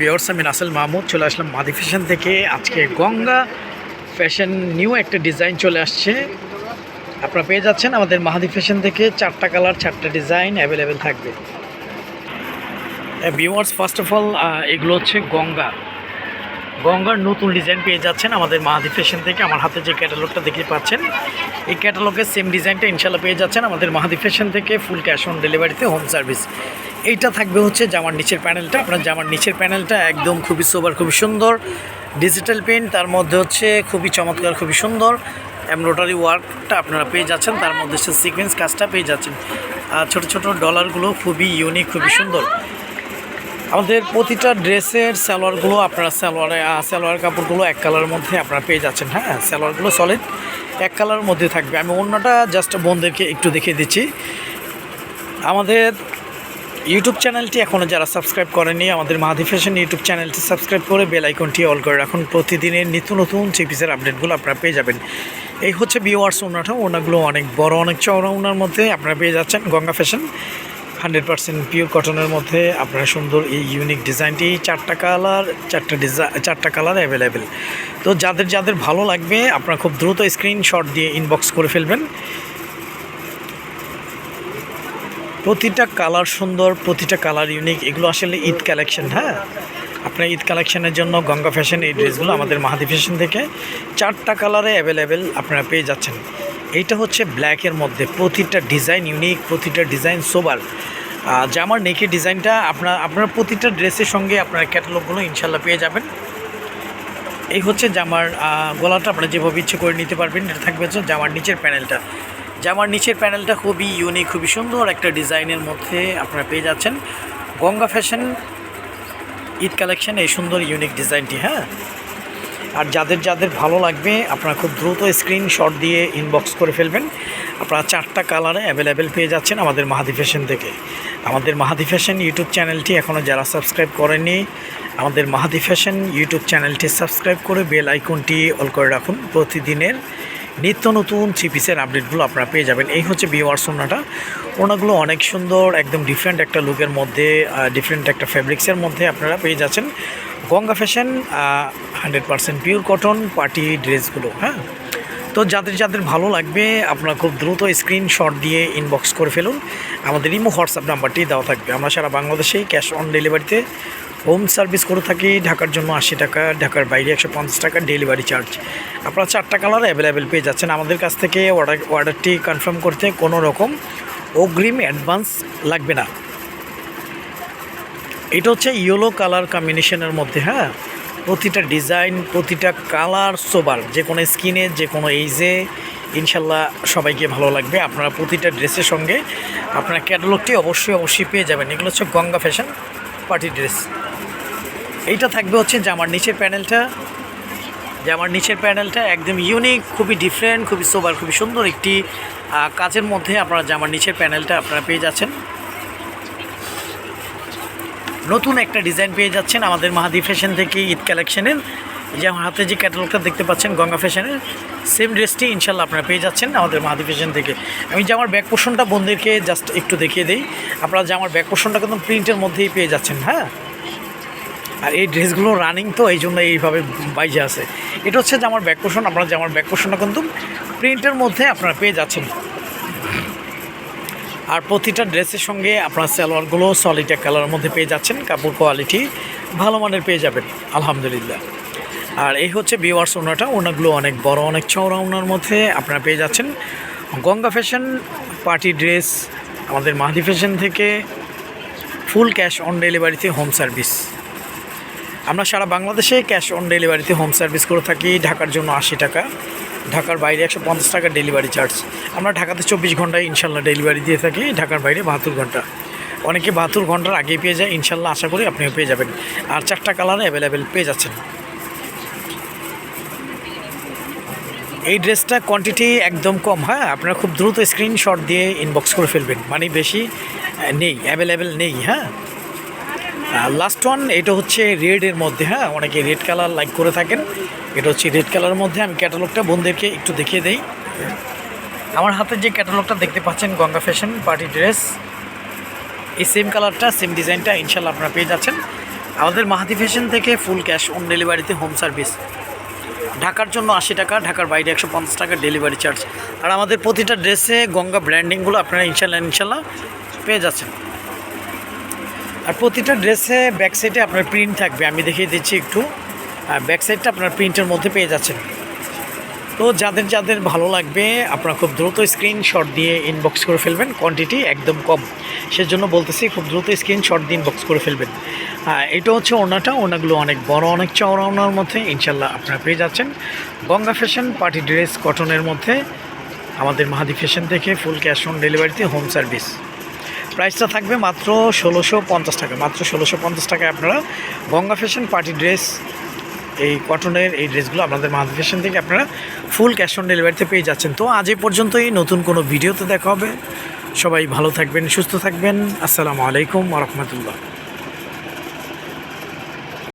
বিয়ার্স আমি নাসেল মাহমুদ, চলে আসলাম মাদি ফ্যাশন থেকে। আজকে গঙ্গা ফ্যাশন নিউ একটা ডিজাইন চলে আসছে। আপনারা পেয়ে যাচ্ছেন আমাদের মাহাদি ফ্যাশন থেকে চারটা কালার, চারটা ডিজাইন অ্যাভেলেবেল থাকবে। ভিউয়ার্স ফার্স্ট অফ অল এগুলো হচ্ছে গঙ্গা। গঙ্গার নতুন ডিজাইন পেয়ে যাচ্ছেন আমাদের মাহাদি ফ্যাশন থেকে। আমার হাতে যে ক্যাটালগটা দেখতে পাচ্ছেন, এই ক্যাটালগের সেম ডিজাইনটা ইনশাল্লাহ পেয়ে যাচ্ছেন আমাদের মাহাদি ফ্যাশন থেকে ফুল ক্যাশ অন ডেলিভারিতে হোম সার্ভিস এইটা থাকবে হচ্ছে জামার নিচের প্যানেলটা। আপনার জামার নিচের প্যানেলটা একদম খুবই সোবার খুবই সুন্দর। ডিজিটাল প্রিন্ট তার মধ্যে হচ্ছে খুবই চমৎকার খুবই সুন্দর। এমব্রয়ডারি ওয়ার্কটা আপনারা পেয়ে যাচ্ছেন তার মধ্যে হচ্ছে সিকোয়েন্স কাজটা পেয়ে যাচ্ছেন। আর ছোটো ছোটো ডলারগুলো খুবই ইউনিক খুবই সুন্দর। আমাদের প্রতিটা ড্রেসের সালোয়ারগুলো আপনারা সালোয়ারে আহ, সালোয়ার কাপড়গুলো এক কালারের মধ্যে আপনারা পেয়ে যাচ্ছেন হ্যাঁ? সালোয়ারগুলো সলিড এক কালারের মধ্যে থাকবে। আমি অন্যটা জাস্ট বোনদেরকে একটু দেখিয়ে দিচ্ছি। আমাদের ইউটিউব চ্যানেলটি এখনও যারা সাবস্ক্রাইব করেনি আমাদের মাহাদি ফ্যাশন ইউটিউব চ্যানেলটি সাবস্ক্রাইব করে বেল আইকনটি অল করে রাখুন। প্রতিদিনের নিত্য নতুন চিপিসের আপডেটগুলো আপনারা পেয়ে যাবেন। এই হচ্ছে বিওয়ার্স ওনাটা, ওনাগুলো অনেক বড়, অনেক চওড়া ওনার মধ্যে আপনারা পেয়ে যাচ্ছেন। Ganga fashion hundred percent pure কটনের মধ্যে আপনারা সুন্দর এই ইউনিক ডিজাইনটি চারটা কালার চারটা ডিজাইন চারটা কালার অ্যাভেলেবেল তো যাদের যাদের ভালো লাগবে, আপনারা খুব দ্রুত স্ক্রিনশট দিয়ে ইনবক্স করে ফেলবেন। প্রতিটা কালার সুন্দর, প্রতিটা কালার ইউনিক এগুলো আসলে ঈদ কালেকশন হ্যাঁ? আপনার ঈদ কালেকশনের জন্য গঙ্গা ফ্যাশন এই ড্রেসগুলো আমাদের মাহাদি ফ্যাশন থেকে চারটা কালারে অ্যাভেলেবেল আপনারা পেয়ে যাচ্ছেন। এইটা হচ্ছে ব্ল্যাকের মধ্যে প্রতিটা ডিজাইন ইউনিক প্রতিটা ডিজাইন সোবার জামার নেকের ডিজাইনটা আপনার আপনার প্রতিটা ড্রেসের সঙ্গে আপনার ক্যাটালগুলো ইনশাল্লাহ পেয়ে যাবেন। এই হচ্ছে জামার গলাটা আপনারা যেভাবে ইচ্ছে করে নিতে পারবেন, এটা থাকবে হচ্ছে জামার নিচের প্যানেলটা জামার নিচের প্যানেলটা খুবই ইউনিক খুবই সুন্দর একটা ডিজাইনের মধ্যে আপনারা পেয়ে যাচ্ছেন। গঙ্গা ফ্যাশন ঈদ কালেকশন এই সুন্দর ইউনিক ডিজাইনটি হ্যাঁ? আর যাদের যাদের ভালো লাগবে, আপনারা খুব দ্রুত স্ক্রিনশট দিয়ে ইনবক্স করে ফেলবেন। আপনারা চারটা কালারে অ্যাভেলেবেল পেয়ে যাচ্ছেন আমাদের মাহাদি ফ্যাশন থেকে। আমাদের মাহাদি ফ্যাশন ইউটিউব চ্যানেলটি এখনও যারা সাবস্ক্রাইব করেনি আমাদের মাহাদি ফ্যাশন ইউটিউব চ্যানেলটি সাবস্ক্রাইব করে বেল আইকনটি অল করে রাখুন প্রতিদিনের। নিত্য নতুন থ্রি পিসের আপডেটগুলো আপনারা পেয়ে যাবেন। এই হচ্ছে বিওয়ার সোনাটা। ওনাগুলো অনেক সুন্দর, একদম ডিফারেন্ট একটা লুকের মধ্যে ডিফারেন্ট একটা ফ্যাব্রিক্সের মধ্যে আপনারা পেয়ে যাচ্ছেন। Ganga fashion hundred percent pure cotton party ড্রেসগুলো হ্যাঁ? তো যাদের যাদের ভালো লাগবে, আপনারা খুব দ্রুত স্ক্রিনশট দিয়ে ইনবক্স করে ফেলুন। আমাদের ইমো হোয়াটসঅ্যাপ নাম্বারটি দেওয়া থাকবে। আমরা সারা বাংলাদেশেই ক্যাশ অন ডেলিভারিতে হোম সার্ভিস করে থাকি, ঢাকার জন্য আশি টাকা, ঢাকার বাইরে একশো পঞ্চাশ টাকা, ডেলিভারি চার্জ। আপনারা চারটা কালার অ্যাভেলেবেল পেয়ে যাচ্ছেন। আমাদের কাছ থেকে অর্ডার অর্ডারটি কনফার্ম করতে কোনো রকম অগ্রিম অ্যাডভান্স লাগবে না। এটা হচ্ছে ইয়েলো কালার কম্বিনেশনের মধ্যে হ্যাঁ? প্রতিটা ডিজাইন প্রতিটা কালার সোবার যে কোনো স্কিনে যে কোনো এইজে ইনশাল্লাহ সবাইকে ভালো লাগবে। আপনারা প্রতিটা ড্রেসের সঙ্গে আপনার ক্যাটালগটি অবশ্যই অবশ্যই পেয়ে যাবেন। এগুলো হচ্ছে গঙ্গা ফ্যাশন পার্টি ড্রেস এইটা থাকবে হচ্ছে জামার নিচের প্যানেলটা। জামার নিচের প্যানেলটা একদম ইউনিক খুবই ডিফারেন্ট খুবই সোবার খুবই সুন্দর একটি কাজের মধ্যে আপনারা জামার নিচের প্যানেলটা আপনারা পেয়ে যাচ্ছেন। নতুন একটা ডিজাইন পেয়ে যাচ্ছেন আমাদের মাহাদি ফ্যাশন থেকে ঈদ কালেকশনের যে আমার হাতে যে ক্যাটালগটা দেখতে পাচ্ছেন, গঙ্গা ফ্যাশনের সেম ড্রেসটি ইনশাল্লাহ আপনারা পেয়ে যাচ্ছেন আমাদের মাহাদি ফ্যাশন থেকে। আমি যে আমার ব্যাক পোর্শনটা বন্ধুদেরকে জাস্ট একটু দেখিয়ে দিই। আপনারা যে আমার ব্যাক পোর্শনটা কিন্তু প্রিন্টের মধ্যেই পেয়ে যাচ্ছেন হ্যাঁ? আর এই ড্রেসগুলো রানিং তো এই জন্য এইভাবে বাইজে আছে। এটা হচ্ছে যে আমার ব্যাক পোর্শন আপনারা যে আমার ব্যাক পোর্শনটা কিন্তু প্রিন্টের মধ্যে আপনারা পেয়ে যাচ্ছেন। আর প্রতিটা ড্রেসের সঙ্গে আপনার সালোয়ারগুলো সলিড কালারের মধ্যে পেয়ে যাচ্ছেন, কাপড় কোয়ালিটি ভালো মানের পেয়ে যাবেন, আলহামদুলিল্লাহ। আর এই হচ্ছে বিওয়ার্স ওনাটা, ওনাগুলো অনেক বড়, অনেক চওড়া ওনার মধ্যে আপনারা পেয়ে যাচ্ছেন। গঙ্গা ফ্যাশন পার্টি ড্রেস আমাদের মাহাদি ফ্যাশন থেকে ফুল ক্যাশ অন ডেলিভারিতে হোম সার্ভিস আমরা সারা বাংলাদেশে ক্যাশ অন ডেলিভারিতে হোম সার্ভিস করে থাকি ঢাকার জন্য আশি টাকা। ঢাকার বাইরে একশো পঞ্চাশ টাকা ডেলিভারি চার্জ। আমরা ঢাকাতে চব্বিশ ঘন্টায় ইনশাল্লাহ ডেলিভারি দিয়ে থাকি, ঢাকার বাইরে বাহাত্তর ঘণ্টা। অনেকে বাহাত্তর ঘণ্টার আগে পেয়ে যায়, ইনশাল্লাহ আশা করি আপনিও পেয়ে যাবেন। আর চারটা কালার অ্যাভেলেবেল পেয়ে যাচ্ছেন। এই ড্রেসটা কোয়ান্টিটি একদম কম হ্যাঁ? আপনারা খুব দ্রুত স্ক্রিনশট দিয়ে ইনবক্স করে ফেলবেন। মানে বেশি নেই অ্যাভেলেবেল নেই হ্যাঁ? লাস্ট ওয়ান এটা হচ্ছে রেডের মধ্যে হ্যাঁ? অনেকে রেড কালার লাইক করে থাকেন। এটা হচ্ছে রেড কালারের মধ্যে। আমি ক্যাটালগটা বোনদেরকে একটু দেখিয়ে দেই। আমার হাতে যে ক্যাটালগটা দেখতে পাচ্ছেন, গঙ্গা ফ্যাশন পার্টি ড্রেস এই সেম কালারটা সেম ডিজাইনটা ইনশাল্লাহ আপনারা পেয়ে যাচ্ছেন। আমাদের মাহাদি ফ্যাশন থেকে ফুল ক্যাশ অন ডেলিভারিতে হোম সার্ভিস ঢাকার জন্য আশি টাকা, ঢাকার বাইরে একশো পঞ্চাশ টাকা ডেলিভারি চার্জ আর আমাদের প্রতিটা ড্রেসে গঙ্গা ব্র্যান্ডিংগুলো আপনারা ইনশাল্লাহ ইনশাল্লাহ পেয়ে যাচ্ছেন। আর প্রতিটা ড্রেসে ব্যাক সাইডে আপনার প্রিন্ট থাকবে। আমি দেখিয়ে দিচ্ছি একটু। আর ব্যাক সাইডটা আপনার প্রিন্টের মধ্যে পেয়ে যাচ্ছেন। তো যাদের যাদের ভালো লাগবে, আপনারা খুব দ্রুত স্ক্রিনশট দিয়ে ইনবক্স করে ফেলবেন। কোয়ান্টিটি একদম কম। সেজন্য বলতেছি, খুব দ্রুত স্ক্রিনশট দিয়ে ইনবক্স করে ফেলবেন। এটা হচ্ছে ওনাটা। ওনাগুলো অনেক বড়, অনেক চওড়া ওনার মধ্যে। ইনশাল্লাহ আপনারা পেয়ে যাচ্ছেন। গঙ্গা ফ্যাশন পার্টি ড্রেস কটনের মধ্যে। আমাদের মাহাদি ফ্যাশন থেকে ফুল ক্যাশ অন ডেলিভারিতে হোম সার্ভিস প্রাইসটা থাকবে মাত্র ষোলোশো পঞ্চাশ টাকা। মাত্র ষোলোশো পঞ্চাশ টাকায় আপনারা গঙ্গা ফ্যাশন পার্টি ড্রেস, এই কটনের এই ড্রেসগুলো আপনাদের মাহাদি ফ্যাশন থেকে আপনারা ফুল ক্যাশ অন ডেলিভারিতে পেয়ে যাচ্ছেন। তো আজ এই নতুন কোনো ভিডিওতে দেখা হবে। সবাই ভালো থাকবেন, সুস্থ থাকবেন। আসসালামু আলাইকুম রহমতুল্লাহ।